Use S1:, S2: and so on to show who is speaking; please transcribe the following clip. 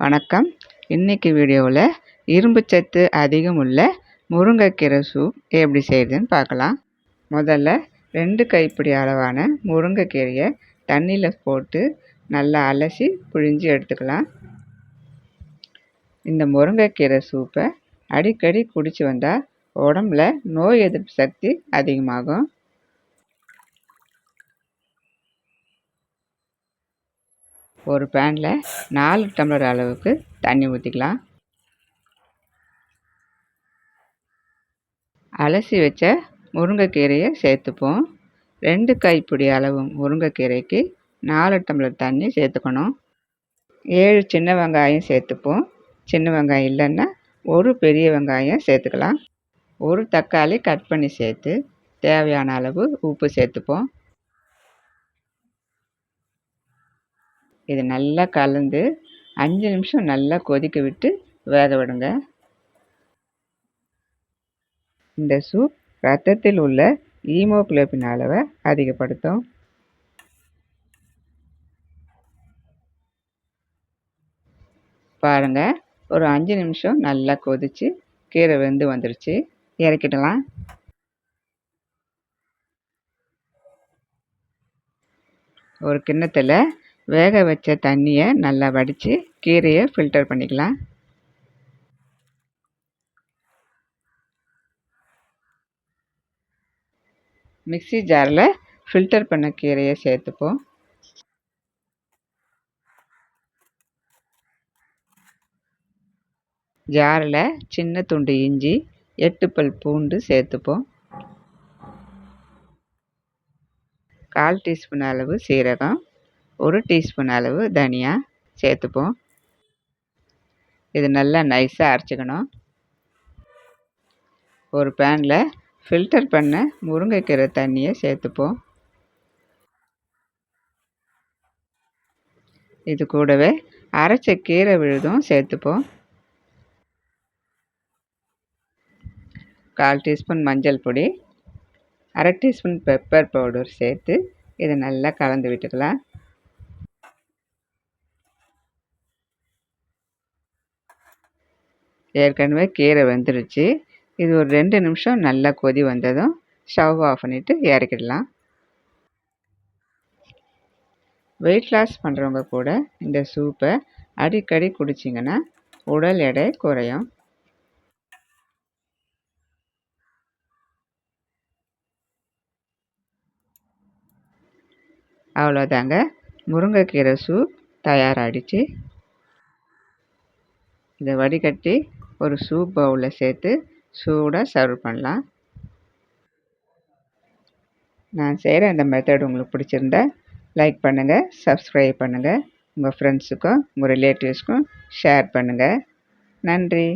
S1: வணக்கம். இன்றைக்கி வீடியோவில் இரும்பு சத்து அதிகம் உள்ள முருங்கைக்கீரை சூப் எப்படி செய்யுதுன்னு பார்க்கலாம். முதல்ல ரெண்டு கைப்பிடி அளவான முருங்கைக்கீரையை தண்ணியில் போட்டு நல்லா அலசி புழிஞ்சு எடுத்துக்கலாம். இந்த முருங்கைக்கீரை சூப்பை அடிக்கடி குடித்து வந்தால் உடம்புல நோய் எதிர்ப்பு சக்தி அதிகமாகும். ஒரு பேனில் நாலு டம்ளர் அளவுக்கு தண்ணி ஊற்றிக்கலாம் அலசி வச்ச முருங்கைக்கீரையை சேர்த்துப்போம். ரெண்டு கைப்பிடி அளவு முருங்கைக்கீரைக்கு நாலு டம்ளர் தண்ணி சேர்த்துக்கணும். ஏழு சின்ன வெங்காயம் சேர்த்துப்போம். சின்ன வெங்காயம் இல்லைன்னா ஒரு பெரிய வெங்காயம் சேர்த்துக்கலாம். ஒரு தக்காளி கட் பண்ணி சேர்த்து தேவையான அளவு உப்பு சேர்த்துப்போம். இது நல்லா கலந்து அஞ்சு நிமிஷம் நல்லா கொதிக்க விட்டு வேக விடுங்க. இந்த சூப் ரத்தத்தில் உள்ள ஈமோகுளோபின் அளவை அதிகப்படுத்தும். பாருங்க ஒரு அஞ்சு நிமிஷம் நல்லா கொதிச்சு கீரை வெந்து வந்துருச்சு. இறக்கிடலாம். ஒரு கிண்ணத்தில் வேக வச்ச தண்ணியை நல்லா வடித்து கீரையை ஃபில்டர் பண்ணிக்கலாம். மிக்சி ஜாரில் ஃபில்டர் பண்ண கீரையை சேர்த்துப்போம். ஜாரில் சின்ன துண்டு இஞ்சி எட்டு பல் பூண்டு சேர்த்துப்போம். கால் டீஸ்பூன் அளவு சீரகம். ஒரு டீஸ்பூன் அளவு தனியா சேர்த்துப்போம். இது நல்லா நைஸாக அரைச்சிக்கணும். ஒரு பேனில் ஃபில்டர் பண்ண முருங்கைக்கீரை தண்ணியை சேர்த்துப்போம். இது கூடவே அரைச்ச கீரை விழுதும் சேர்த்துப்போம். கால் டீஸ்பூன் மஞ்சள் பொடி அரை டீஸ்பூன் பெப்பர் பவுடர் சேர்த்து இதை நல்லா கலந்து விட்டுக்கலாம். ஏற்கனவே கீரை வெந்துருச்சு. இது ஒரு ரெண்டு நிமிஷம் நல்லா கொதி வந்ததும் ஸ்டவ் ஆஃப் பண்ணிவிட்டு இறக்கிடலாம். வெயிட் லாஸ் பண்ணுறவங்க கூட இந்த சூப்பை அடிக்கடி குடிச்சிங்கன்னா உடல் எடை குறையும். அவ்வளோதாங்க. முருங்கைக்கீரை சூப் தயாராகிடுச்சு. இதை வடிகட்டி ஒரு சூப் பவுலில் சேர்த்து சூடாக சர்வ் பண்ணலாம். நான் செய்கிற இந்த மெத்தட் உங்களுக்கு பிடிச்சிருந்தா லைக் பண்ணுங்கள் சப்ஸ்கிரைப் பண்ணுங்கள் உங்கள் ஃப்ரெண்ட்ஸுக்கும் உங்கள் ரிலேட்டிவ்ஸ்க்கும் ஷேர் பண்ணுங்கள் நன்றி.